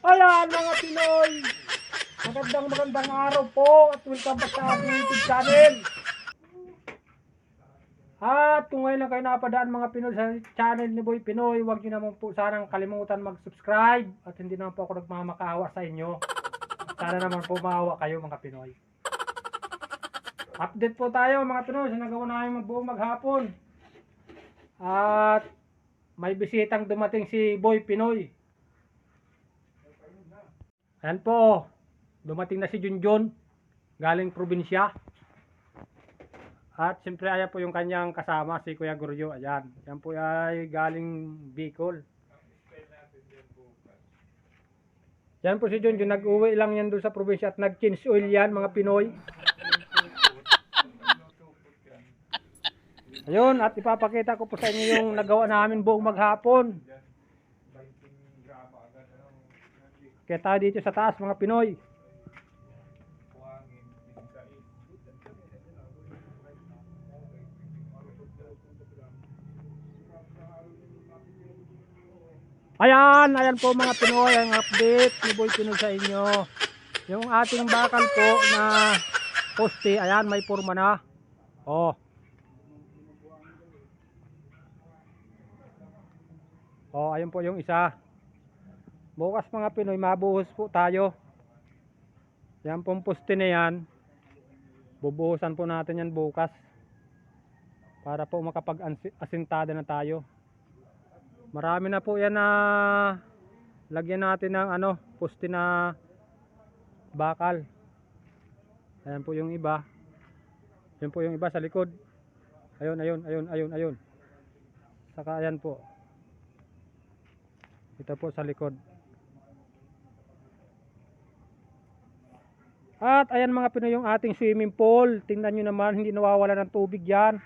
Ayan mga Pinoy! Magandang magandang araw po at welcome back sa ating YouTube channel. At kung ngayon lang kayo napadaan mga Pinoy sa channel ni Boy Pinoy, huwag niyo naman po sanang kalimutan mag-subscribe at hindi naman po ako nagmamakawa sa inyo. Sana naman po maawa kayo mga Pinoy. Update po tayo mga Pinoy sa nagawa namin buong maghapon. At may bisitang dumating si Boy Pinoy. Ayan po, dumating na si Junjun, galing probinsya. At siyempre ayan po yung kanyang kasama, si Kuya Guryo. Ayan, yan po ay galing Bicol. Yan po si Junjun, nag-uwi lang yan doon sa probinsya at nag-change oil yan mga Pinoy. Ayun, at ipapakita ko po sa inyo yung nagawa namin buong maghapon. Kaya tayo dito sa taas mga Pinoy. Ayan, ayan po mga Pinoy, ang update ni Boy Pinoy sa inyo. Yung ating bakal po na poste, ayan, may forma na. Oh. Oh, ayun po yung isa. Bukas mga Pinoy, mabuhos po tayo. Yan pong poste na yan. Bubuhusan po natin yan bukas. Para po makapag-asintada na tayo. Marami na po yan na lagyan natin ng ano, poste na bakal. Ayan po yung iba. Yan po yung iba sa likod. Ayun, ayun, ayun, ayun, ayun. Saka ayan po. Ito po sa likod. At ayan mga Pinoy yung ating swimming pool. Tingnan nyo naman, hindi nawawala ng tubig yan.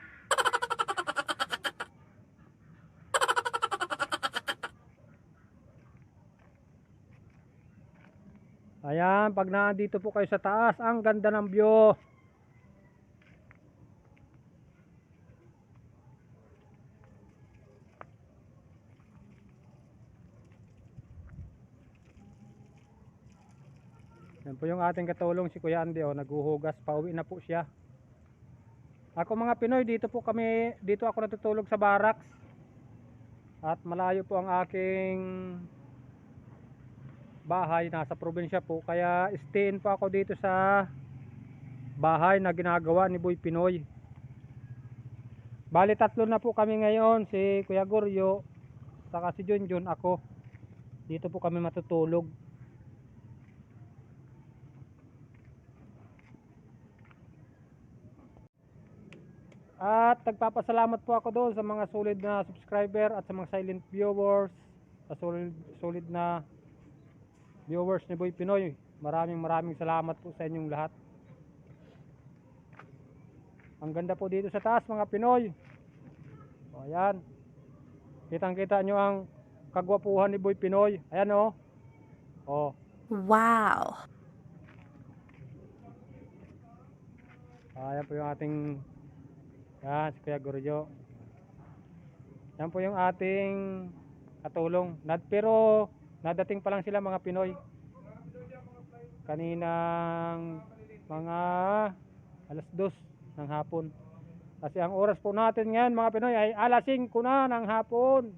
Ayan, pag nandito po kayo sa taas, ang ganda ng view. Yan po yung ating katulong si Kuya Andy, oh, naghuhugas, pauwi na po siya. Ako mga Pinoy, dito po kami, dito ako natutulog sa barracks. At malayo po ang aking bahay, nasa probinsya po. Kaya stayin po ako dito sa bahay na ginagawa ni Boy Pinoy. Bali tatlo na po kami ngayon, si Kuya Goryo, saka si Junjun, ako. Dito po kami matutulog. At nagpapasalamat po ako doon sa mga solid na subscriber at sa mga silent viewers, sa solid, solid na viewers ni Boy Pinoy. Maraming maraming salamat po sa inyong lahat. Ang ganda po dito sa taas mga Pinoy. O ayan. Kitang kita nyo ang kagwapuhan ni Boy Pinoy. Ayan o. O. Wow. Ayan po yung ating yan, si Kuya Guryo. Yan po yung ating katulong. Nad, pero nadating pa lang sila mga Pinoy. Kaninang mga alas dos ng hapon. Kasi ang oras po natin ngayon mga Pinoy ay alas 5 na ng hapon.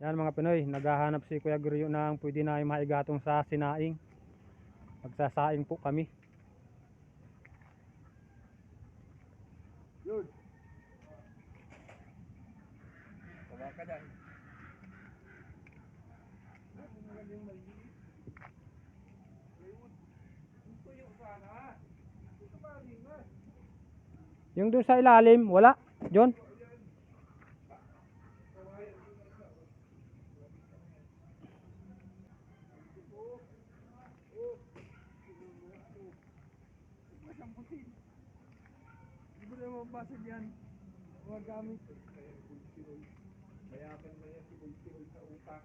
Yan mga Pinoy, naghahanap si Kuya Guryo ng pwede na maigatong sa sinaing. Magsasaing po kami. Yun. Tawa ka dyan. Yung doon sa ilalim, wala. John? Hindi mo na mabasa dyan. Mga gamit. Mayaman na yan si Bultirol sa utak.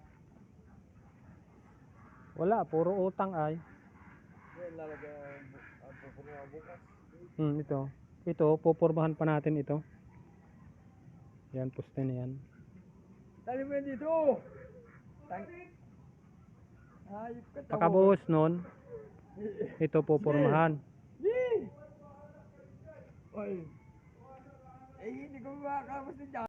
Wala, puro utang ay. Yan lalagay ang pupunuha bukas. Hmm, ito. Ito, pupurmahan pa natin ito. Yan, poste na yan. Tali mo yan dito. Tang... Ka. Pagkabuhos nun, ito pupurmahan. Oy. Eh, hindi ko makakapos na dyan.